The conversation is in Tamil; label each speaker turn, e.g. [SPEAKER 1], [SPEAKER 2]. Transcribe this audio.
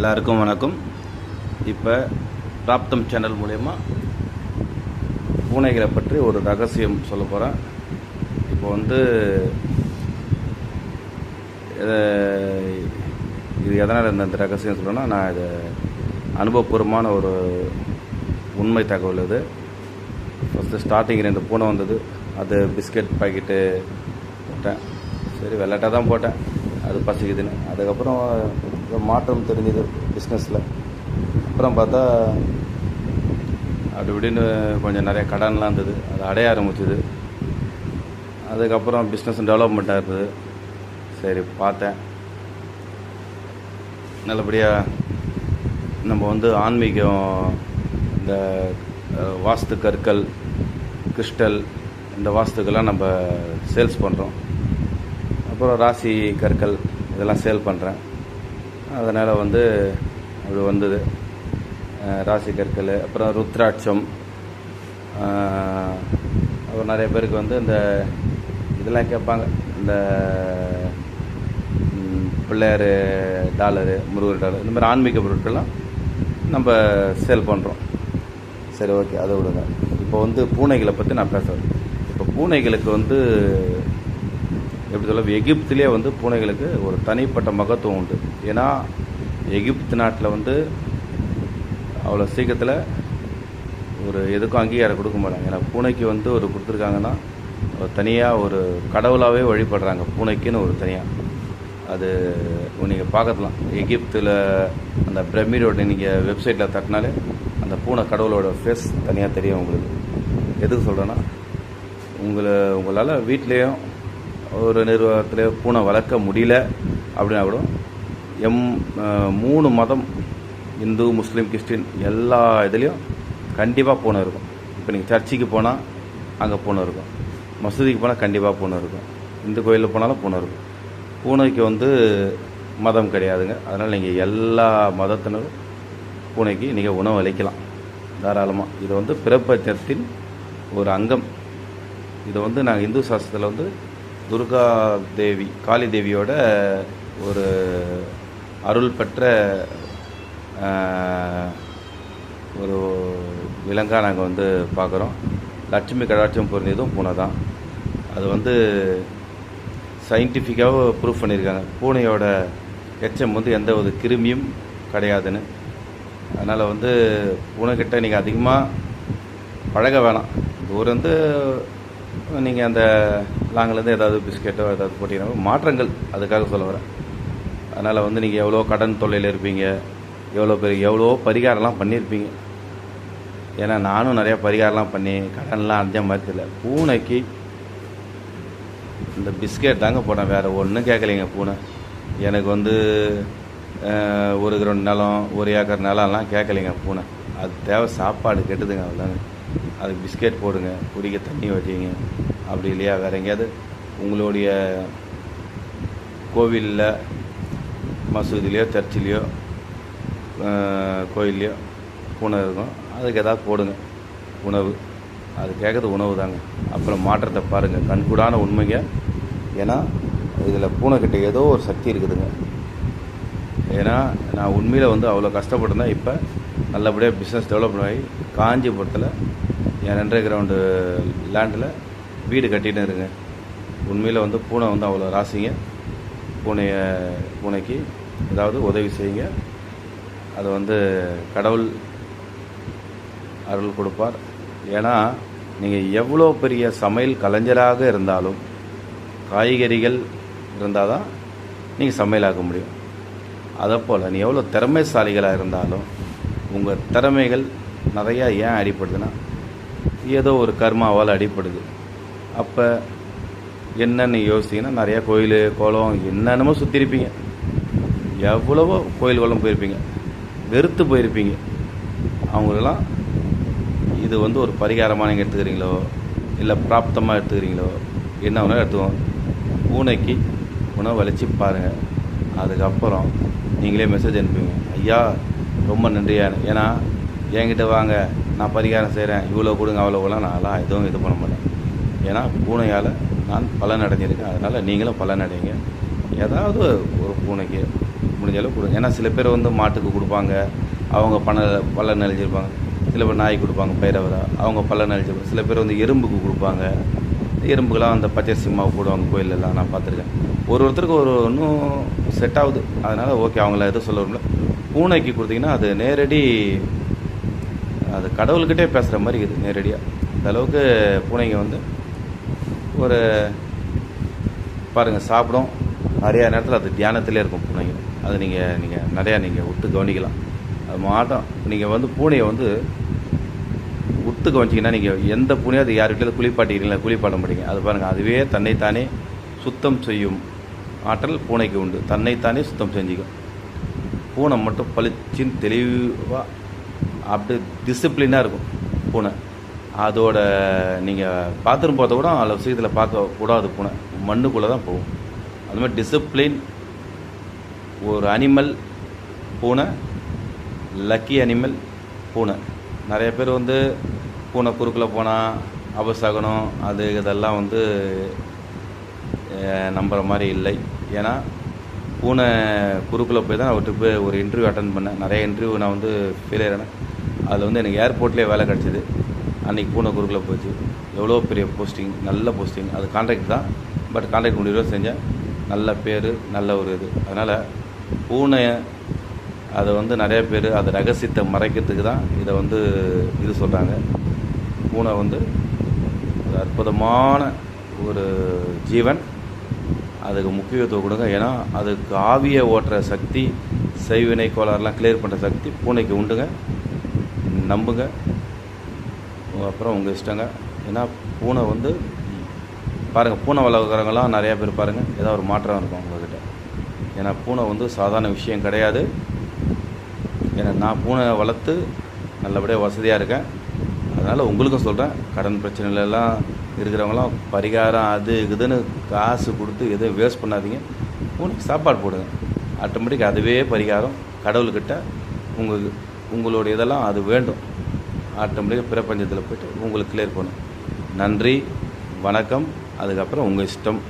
[SPEAKER 1] எல்லாருக்கும் வணக்கம். இப்போ பிராப்தம் சேனல் மூலயமா பூனைகளை பற்றி ஒரு ரகசியம் சொல்ல போகிறேன் இப்போ வந்து இது எதனால் இந்த இந்த ரகசியம் சொல்லணும்னா நான் இது அனுபவபூர்வமான ஒரு உண்மை தகவல் இது. ஃபஸ்ட்டு ஸ்டார்டிங் ரெண்டு பூனை வந்தது. அது பிஸ்கட் பாக்கெட்டு போட்டேன். சரி விளையாட்டாக தான் போட்டேன். அது பசிக்குதுன்னு. அதுக்கப்புறம் மாற்றம் தெரிஞ்சது பிஸ்னஸில் அப்புறம் பார்த்தா அப்படி இப்படின்னு கொஞ்சம் நிறைய கடன்லாம் இருந்தது. அது அடைய ஆரம்பிச்சுது. அதுக்கப்புறம் பிஸ்னஸ் டெவலப்மெண்ட்டாக இருந்தது சரி பார்த்தேன். நல்லபடியாக நம்ம வந்து ஆன்மீகம் இந்த வாஸ்து கற்கள் கிறிஸ்டல் இந்த வாஸ்துக்கெல்லாம் நம்ம சேல்ஸ் பண்ணுறோம் அப்புறம் ராசி கற்கள் இதெல்லாம் சேல் பண்ணுறேன் அதனால் வந்து அது வந்தது. ராசி கற்கள் அப்புறம் ருத்ராட்சம். அப்புறம் நிறைய பேருக்கு வந்து இந்த இதெல்லாம் கேட்பாங்க. இந்த பிள்ளையார் டாலரு முருகர் டாலர் இந்த மாதிரி ஆன்மீக பொருட்கள்லாம் நம்ம சேல் பண்ணுறோம் சரி ஓகே அதை விடுங்க. இப்போ வந்து பூனைகளை பற்றி நான் பேசுகிறேன் இப்போ பூனைகளுக்கு வந்து எப்படி சொல்ல எகிப்திலே வந்து பூனைகளுக்கு ஒரு தனிப்பட்ட மகத்துவம் உண்டு. ஏன்னா எகிப்து நாட்டில் வந்து அவ்வளோ சீக்கிரத்தில் ஒரு எதுக்கும் அங்கீகாரம் கொடுக்க மாட்டாங்க. ஏன்னா பூனைக்கு வந்து ஒரு கொடுத்துருக்காங்கன்னா ஒரு தனியாக ஒரு கடவுளாகவே வழிபடுறாங்க. பூனைக்குன்னு ஒரு தனியாக அது நீங்கள் பார்க்கலாம். எகிப்தில் அந்த பிரமிடோட நீங்கள் வெப்சைட்டில் தட்டினாலே அந்த பூனை கடவுளோட ஃபேஸ் தனியாக தெரியும் உங்களுக்கு. எதுக்கு சொல்கிறேன்னா உங்களை உங்களால் வீட்லேயும் ஒரு நிர்வாகத்தில் பூனை வளர்க்க முடியல அப்படின்னா கூட எம் மூணு மதம் இந்து முஸ்லீம் கிறிஸ்டின் எல்லா இதுலேயும் கண்டிப்பாக பூனை இருக்கும். இப்போ நீங்கள் சர்ச்சுக்கு போனால் அங்கே பூனை இருக்கும். மசூதிக்கு போனால் கண்டிப்பாக பூனை இருக்கும். இந்து கோயிலில் போனாலும் பூனை இருக்கும். பூனைக்கு வந்து மதம் கிடையாதுங்க. அதனால் நீங்கள் எல்லா மதத்தினரும் பூனைக்கு நீங்கள் உணவு அளிக்கலாம். தாராளமாக இது வந்து பிரபஞ்சத்தின் ஒரு அங்கம். இதை வந்து நாங்கள் இந்து சாஸ்திரத்தில் வந்து துர்கா தேவி காளி தேவியோட ஒரு அருள் பெற்ற ஒரு விலங்காக நாங்கள் வந்து பார்க்குறோம் லட்சுமி கடாட்சம் பொருந்தியதும் பூனை தான். அது வந்து சயின்டிஃபிக்காக ப்ரூஃப் பண்ணியிருக்காங்க பூனையோட எச்சம் வந்து எந்த ஒரு கிருமியும் கிடையாதுன்னு. அதனால் வந்து பூனைக்கிட்ட நீங்கள் அதிகமாக பழக வேணாம். தூரம் வந்து நீங்கள் அந்த லாங்கிலேருந்து ஏதாவது பிஸ்கெட்டோ ஏதாவது போட்டிங்கன்னா மாற்றங்கள் அதுக்காக சொல்ல வரேன். அதனால் வந்து நீங்கள் எவ்வளோ கடன் தொல்லையில் இருப்பீங்க எவ்வளோ பேர் எவ்வளோ பரிகாரம்லாம் பண்ணியிருப்பீங்க. ஏன்னா நானும் நிறையா பரிகாரம்லாம் பண்ணி கடன்லாம் அடைஞ்ச மாதிரி தெரியல. பூனைக்கு இந்த பிஸ்கெட் தாங்க போனேன் வேறு ஒன்றும் கேட்கலைங்க பூனை. எனக்கு வந்து ஒரு கிரௌண்ட் நிலம் ஒரு ஏக்கர் நிலம்லாம் கேட்கலைங்க பூனை. அது தேவை சாப்பாடு கெட்டுதுங்க அவ்வளோதாங்க. அதுக்கு பிஸ்கெட் போடுங்க குடிக்க தண்ணி வச்சிங்க. அப்படி இல்லையா? வேறு எங்கேயாவது உங்களுடைய கோவிலில் மசூதிலையோ சர்ச்சிலையோ கோயில்லையோ பூனை இருக்கும். அதுக்கு ஏதாவது போடுங்க. உணவு. அது கேட்குறது உணவு தாங்க. அப்புறம் மாற்றத்தை பாருங்கள் கண்கூடான உண்மைங்க. ஏன்னா இதில் பூனைக்கிட்ட ஏதோ ஒரு சக்தி இருக்குதுங்க. ஏன்னா நான் உண்மையில் வந்து அவ்வளோ கஷ்டப்பட்டிருந்தேன். இப்போ நல்லபடியாக பிஸ்னஸ் டெவலப்மெண்ட் ஆகி காஞ்சிபுரத்தில் என் ரெண்டரை கிரவுண்டு லேண்டில் வீடு கட்டிகிட்டு இருங்க உண்மையில் வந்து பூனை வந்து அவ்வளோ ராசிங்க. பூனைய பூனைக்கு ஏதாவது உதவி செய்யுங்க. அது வந்து கடவுள் அருள் கொடுப்பார். ஏன்னா நீங்கள் எவ்வளோ பெரிய சமையல் கலைஞராக இருந்தாலும் காய்கறிகள் இருந்தால் தான் நீங்கள் சமையலாக்க முடியும். அதை போல் நீ எவ்வளோ திறமைசாலிகளாக இருந்தாலும் உங்கள் திறமைகள் நிறையா ஏன் அடிப்படுதுன்னா ஏதோ ஒரு கர்மாவால் அடிப்படுது அப்போ என்னன்னு யோசிச்சிங்கன்னா நிறையா கோயில் குளம் என்னென்னமோ சுற்றிருப்பீங்க எவ்வளவோ கோயில் குளம் போயிருப்பீங்க. வெறுத்து போயிருப்பீங்க. அவங்களெல்லாம் இது வந்து ஒரு பரிகாரமாக நீங்கள் எடுத்துக்கிறீங்களோ இல்லை பிராப்தமாக எடுத்துக்கிறீங்களோ என்ன வேணாலும் எடுத்துக்கோங்க. பூனைக்கு உணவு வலிச்சு பாருங்கள் அதுக்கப்புறம் நீங்களே மெசேஜ் அனுப்புவீங்க. ஐயா ரொம்ப நன்றியாக ஏன்னா என்கிட்ட வாங்க நான் பரிகாரம் செய்கிறேன் இவ்வளோ கொடுங்க அவ்வளோ கொடுங்க நான்லாம் எதுவும் இது பண்ண மாட்டேன். ஏன்னா பூனையால் நான் பலன் அடைஞ்சிருக்கேன். அதனால் நீங்களும் பலன் அடைங்க. ஏதாவது ஒரு பூனைக்கு முடிஞ்ச அளவுக்கு கொடுங்க. ஏன்னா சில பேர் வந்து மாட்டுக்கு கொடுப்பாங்க. அவங்க பண பலன் அழிஞ்சிருப்பாங்க சில பேர் நாய் கொடுப்பாங்க பயிரவரை அவங்க பலன் அழிஞ்சிருப்பாங்க சில பேர் வந்து எறும்புக்கு கொடுப்பாங்க. எறும்புக்கெல்லாம் அந்த பச்சை சிம்மாவை போடுவாங்க கோயிலெல்லாம் நான் பார்த்துருக்கேன். ஒரு ஒருத்தருக்கு ஒரு ஒன்றும் செட் ஆகுது. அதனால் ஓகே அவங்கள எதுவும் சொல்ல முடியல பூனைக்கு கொடுத்தீங்கன்னா அது நேரடி அது கடவுள்கிட்டே பேசுகிற மாதிரி இருக்குது நேரடியாக அந்தளவுக்கு பூனைங்க வந்து ஒரு பாருங்கள் சாப்பிடும். நிறையா நேரத்தில் அது தியானத்திலே இருக்கும் பூனைங்க. அது நீங்கள் நீங்கள் நிறையா நீங்கள் விட்டு கவனிக்கலாம். அது மாட்டம். நீங்கள் வந்து பூனையை வந்து உத்து கவனிச்சிங்கன்னா நீங்கள் எந்த பூனையும் அது யார் குளிப்பாட்டிக்கிறீங்களா குளிப்பாட்ட மாட்டீங்க அது பாருங்கள் அதுவே தன்னைத்தானே சுத்தம் செய்யும் ஆற்றல் பூனைக்கு உண்டு. தன்னைத்தானே சுத்தம் செஞ்சுக்கும். பூனை மட்டும் பளிச்சின்னு தெளிவாக அப்படியே டிசிப்ளினாக இருக்கும் பூனை. அதோட நீங்கள் பாத்ரூம் போகிறத கூட அவ்வளோ விஷயத்தில் பார்க்க கூடாது பூனை. மண்ணுக்குள்ளே தான் போகும். அது மாதிரி டிசிப்ளின் ஒரு அனிமல் பூனை லக்கி அனிமல் பூனை. நிறைய பேர் வந்து பூனை குறுக்கில் போனால் அபசகனம் அது இதெல்லாம் வந்து நம்புகிற மாதிரி இல்லை. ஏன்னா பூனை குறுக்கில் போய் தான் அவர்கிட்ட போய் ஒரு இன்டர்வியூ அட்டன் பண்ணேன். நிறைய இன்டர்வியூ நான் வந்து ஃபெயிலியர் ஆனேன் அதில் வந்து எனக்கு ஏர்போர்ட்லேயே வேலை கிடச்சிது. அன்றைக்கி பூனை குறுக்கில் போச்சு. எவ்வளோ பெரிய போஸ்டிங் நல்ல போஸ்டிங் அது கான்ட்ராக்ட் தான். பட் கான்ட்ராக்ட் முடிவு செஞ்சேன். நல்ல பேர் நல்ல ஒரு இது. அதனால் பூனையை அதை வந்து நிறைய பேர் அதை ரகசியத்தை மறைக்கிறதுக்கு தான் இதை வந்து இது சொல்கிறாங்க பூனை வந்து ஒரு அற்புதமான ஒரு ஜீவன். அதுக்கு முக்கியத்துவம் கொடுங்க. ஏன்னா அதுக்கு ஆவியை ஓட்டுற சக்தி செய்வினை கோளாறுலாம் கிளியர் பண்ணுற சக்தி பூனைக்கு உண்டுங்க. நம்புங்க. அப்புறம் உங்கள் இஷ்டங்க. ஏன்னா பூனை வந்து பாருங்கள் பூனை வளர்க்குறவங்களாம் நிறையா பேர் பாருங்கள் ஏதோ ஒரு மாற்றம் இருக்கும் உங்கள்கிட்ட ஏன்னா பூனை வந்து சாதாரண விஷயம் கிடையாது. ஏன்னா நான் பூனை வளர்த்து நல்லபடியாக வசதியாக இருக்கேன். அதனால் உங்களுக்கும் சொல்கிறேன் கடன் பிரச்சனையிலலாம் இருக்கிறவங்களாம் பரிகாரம் அது இதுன்னு காசு கொடுத்து எதுவும் வேஸ்ட் பண்ணாதீங்க. உங்களுக்கு சாப்பாடு போடுங்க. ஆட்டோமேட்டிக் அதுவே பரிகாரம். கடவுள்கிட்ட உங்கள் உங்களுடைய இதெல்லாம் அது வேண்டும். ஆட்டோமேட்டிக்காக பிரபஞ்சத்தில் போய்ட்டு உங்களுக்கு கிளியர் பண்ணும் நன்றி வணக்கம். அதுக்கப்புறம் உங்கள் இஷ்டம்.